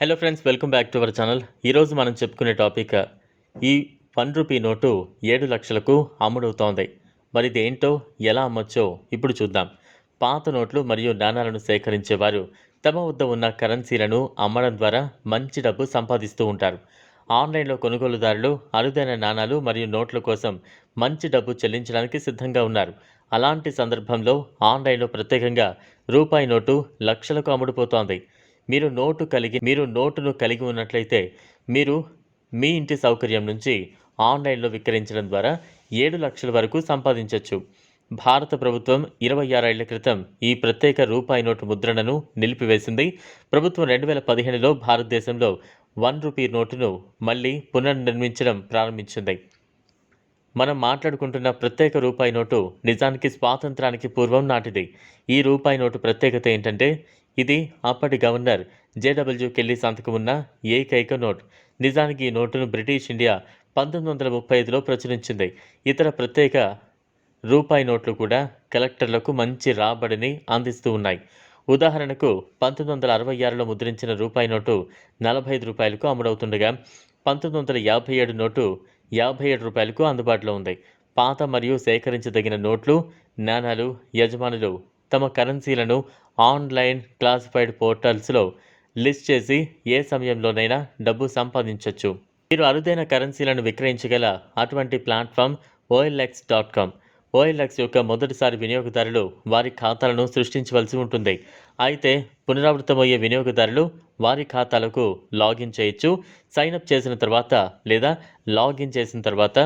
Hello friends welcome back to our channel ఈరోజు మనం చెప్పుకునే టాపిక్ ఈ వన్ రూపీ నోటు ఏడు లక్షలకు అమ్ముడవుతోంది. మరి ఇది ఏంటో ఎలా అమ్మొచ్చో ఇప్పుడు చూద్దాం. పాత నోట్లు మరియు నాణాలను సేకరించేవారు తమ వద్ద ఉన్న కరెన్సీలను అమ్మడం ద్వారా మంచి డబ్బు సంపాదిస్తూ ఉంటారు. ఆన్లైన్లో కొనుగోలుదారులు అరుదైన నాణాలు మరియు నోట్ల కోసం మంచి డబ్బు చెల్లించడానికి సిద్ధంగా ఉన్నారు. అలాంటి సందర్భంలో ఆన్లైన్లో ప్రత్యేకంగా రూపాయి నోటు లక్షలకు అమ్ముడుపోతోంది. మీరు నోటు కలిగి మీరు నోటును కలిగి ఉన్నట్లయితే మీరు మీ ఇంటి సౌకర్యం నుంచి ఆన్లైన్లో విక్రయించడం ద్వారా ఏడు లక్షల వరకు సంపాదించవచ్చు భారత ప్రభుత్వం ఇరవై ఆరేళ్ళ క్రితం ఈ ప్రత్యేక రూపాయి నోటు ముద్రణను నిలిపివేసింది. ప్రభుత్వం రెండు వేల పదిహేనులో భారతదేశంలో వన్ రూపీ నోటును మళ్ళీ పునర్నిర్మించడం ప్రారంభించింది. మనం మాట్లాడుకుంటున్న ప్రత్యేక రూపాయి నోటు నిజానికి స్వాతంత్రానికి పూర్వం నాటిది. ఈ రూపాయి నోటు ప్రత్యేకత ఏంటంటే ఇది అప్పటి గవర్నర్ జేడబ్ల్యూ కెల్లీ సంతకం ఉన్న ఏకైక నోట్. నిజానికి ఈ నోటును బ్రిటిష్ ఇండియా పంతొమ్మిది వందల ముప్పై ఐదులో ప్రచురించింది. ఇతర ప్రత్యేక రూపాయి నోట్లు కూడా కలెక్టర్లకు మంచి రాబడిని అందిస్తూ ఉన్నాయి. ఉదాహరణకు పంతొమ్మిది వందల అరవై ఆరులో ముద్రించిన రూపాయి నోటు నలభై ఐదు రూపాయలకు అమ్ముడవుతుండగా పంతొమ్మిది వందల యాభై ఏడు నోటు యాభై ఏడు రూపాయలకు అందుబాటులో ఉంది. పాత మరియు సేకరించదగిన నోట్లు నాణాలు యజమానులు తమ కరెన్సీలను ఆన్లైన్ క్లాసిఫైడ్ పోర్టల్స్లో లిస్ట్ చేసి ఏ సమయంలోనైనా డబ్బు సంపాదించవచ్చు మీరు అరుదైన కరెన్సీలను విక్రయించగల అటువంటి platform OLX dot com. OLX యొక్క మొదటిసారి వినియోగదారులు వారి ఖాతాలను సృష్టించవలసి ఉంటుంది. అయితే పునరావృతమయ్యే వినియోగదారులు వారి ఖాతాలకు లాగిన్ చేయొచ్చు సైన్అప్ చేసిన తర్వాత లేదా లాగిన్ చేసిన తర్వాత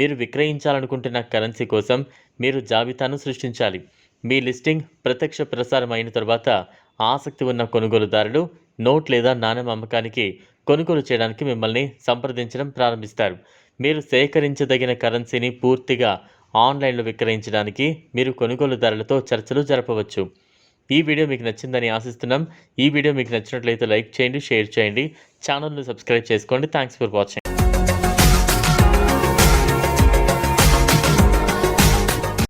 మీరు విక్రయించాలనుకుంటున్న కరెన్సీ కోసం మీరు జాబితాను సృష్టించాలి. మీ లిస్టింగ్ ప్రత్యక్ష ప్రసారం అయిన తర్వాత ఆసక్తి ఉన్న కొనుగోలుదారులు నోట్ లేదా నాణ్యం అమ్మకానికి కొనుగోలు చేయడానికి మిమ్మల్ని సంప్రదించడం ప్రారంభిస్తారు. మీరు సేకరించదగిన కరెన్సీని పూర్తిగా ఆన్లైన్లో విక్రయించడానికి మీరు కొనుగోలుదారులతో చర్చలు జరపవచ్చు. ఈ వీడియో మీకు నచ్చిందని ఆశిస్తున్నాం. ఈ వీడియో మీకు నచ్చినట్లయితే లైక్ చేయండి షేర్ చేయండి. ఛానల్ను సబ్స్క్రైబ్ చేసుకోండి. Thanks for watching.